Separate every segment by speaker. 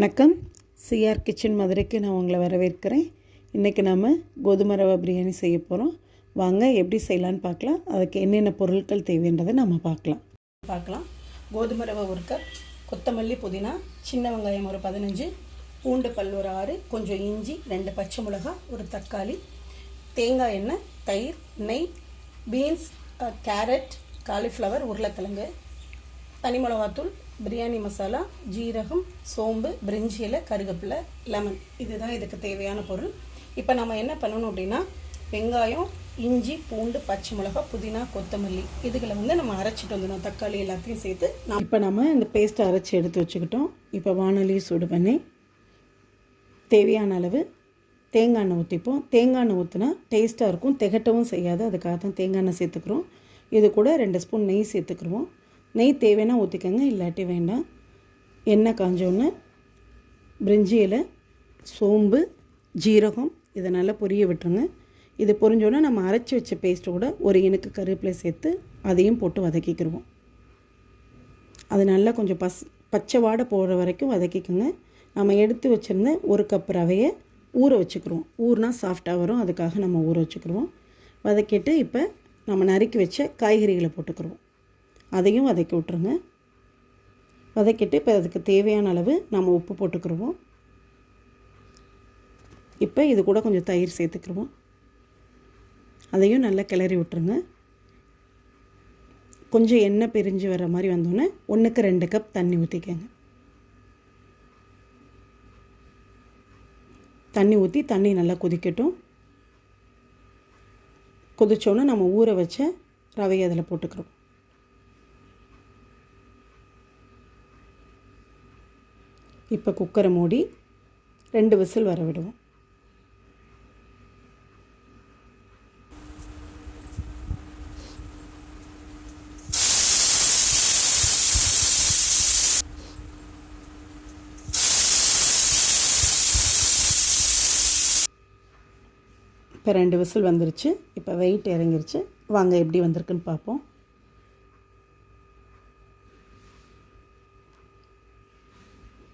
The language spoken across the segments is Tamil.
Speaker 1: வணக்கம். சிஆர் கிச்சன் மதுரைக்கு நான் உங்களை வரவேற்கிறேன். இன்றைக்கி நம்ம கோதுமை ரவை பிரியாணி செய்ய போகிறோம் வாங்க எப்படி செய்யலான்னு பார்க்கலாம். அதுக்கு என்னென்ன பொருட்கள் தேவைன்றதை நம்ம பார்க்கலாம். பார்க்கலாம். கோதுமை ரவை ஒரு கப் கொத்தமல்லி புதினா சின்ன வெங்காயம் ஒரு பதினஞ்சு பூண்டு பல் ஒரு ஆறு கொஞ்சம் இஞ்சி ரெண்டு பச்சை மிளகா ஒரு தக்காளி தேங்காய் எண்ணெய் தயிர் நெய் பீன்ஸ் கேரட் காலிஃப்ளவர் உருளைக்கிழங்கு தனி மிளகாத்தூள் பிரியாணி மசாலா ஜீரகம் சோம்பு பிரிஞ்சி இலை கருவேப்பிலை லெமன். இதுதான் இதுக்கு தேவையான பொருள். இப்போ நம்ம என்ன பண்ணணும் அப்படின்னா வெங்காயம் இஞ்சி பூண்டு பச்சை மிளகா புதினா கொத்தமல்லி. இதுகளை வந்து நம்ம அரைச்சிட்டு வந்துடும் தக்காளி எல்லாத்தையும் சேர்த்து நான் இப்போ நம்ம இந்த பேஸ்ட்டை அரைச்சி எடுத்து வச்சுக்கிட்டோம். இப்போ வானொலி சூடு பண்ணி தேவையான அளவு தேங்காய் எண்ணெய் ஊற்றிப்போம் தேங்காய் எண்ணெய் ஊற்றினா டேஸ்ட்டாக இருக்கும். திகட்டவும் செய்யாது. அதுக்காக தான் தேங்காய் எண்ணெய் சேர்த்துக்கிறோம். இது கூட ரெண்டு ஸ்பூன் நெய் சேர்த்துக்குருவோம். நெய் தேவைன்னா ஊற்றிக்கோங்க இல்லாட்டி வேண்டாம். எண்ணெய் காஞ்சோன்னு பிரிஞ்சி இலை சோம்பு ஜீரகம் இதை நல்லா பொரிய விட்டுருங்க. இது பொரிஞ்சோன்னே நம்ம அரைச்சி வச்ச பேஸ்ட்டு கூட ஒரு இனுக்கு கருவேப்பிலை சேர்த்து அதையும் போட்டு வதக்கிக்கிடுவோம் அது நல்லா கொஞ்சம் பஸ் பச்சை வாடை போடுற வரைக்கும் வதக்கிக்கோங்க. நம்ம எடுத்து வச்சுருந்த ஒரு கப் ரவையை ஊற வச்சுக்கிருவோம். ஊறுனா சாஃப்டாக வரும் அதுக்காக நம்ம ஊற வச்சுக்கிருவோம். வதக்கிட்டு இப்போ நம்ம நறுக்கி வச்ச காய்கறிகளை போட்டுக்கிருவோம். அதையும் வதக்கி விட்ருங்க வதக்கிட்டு இப்போ அதுக்கு தேவையான அளவு நம்ம உப்பு போட்டுக்கிருவோம். இப்போ இது கூட கொஞ்சம் தயிர் சேர்த்துக்கிருவோம். அதையும் நல்லா கிளறி விட்ருங்க கொஞ்சம் எண்ணெய் பிரிஞ்சு வர மாதிரி வந்தோன்னே ஒன்றுக்கு ரெண்டு கப் தண்ணி ஊற்றிக்கங்க. தண்ணி ஊற்றி தண்ணி நல்லா கொதிக்கட்டும். கொதிச்சோன்னே நம்ம ஊற வச்ச ரவையை அதில் போட்டுக்கிறோம் இப்போ குக்கரை மூடி ரெண்டு விசில் வர விடுவோம். இப்போ ரெண்டு விசில் வந்துருச்சு. இப்போ வெயிட் இறங்கிருச்சு. வாங்க எப்படி வந்திருக்குன்னு பார்ப்போம்.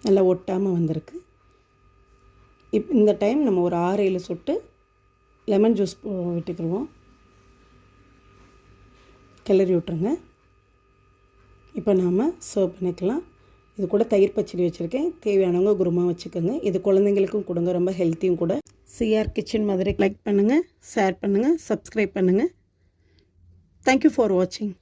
Speaker 1: நல்லா ஒட்டாமல் வந்திருக்கு. இப் இந்த டைம் நம்ம ஒரு ஆறு ஏழு சொட்டு லெமன் ஜூஸ் விட்டுக்கிடுவோம் கிளறி விட்ருங்க இப்போ நாம் சர்வ் பண்ணிக்கலாம். இது கூட தயிர் பச்சடி வச்சுருக்கேன். தேவையானவங்க குருமா வச்சுக்கோங்க. இது குழந்தைங்களுக்கும் கொடுங்க. ரொம்ப ஹெல்த்தியும் கூட. சிஆர் கிச்சன் மாதிரி லைக் பண்ணுங்கள் ஷேர் பண்ணுங்கள் சப்ஸ்கிரைப் பண்ணுங்கள் தேங்க்யூ ஃபார் வாட்சிங்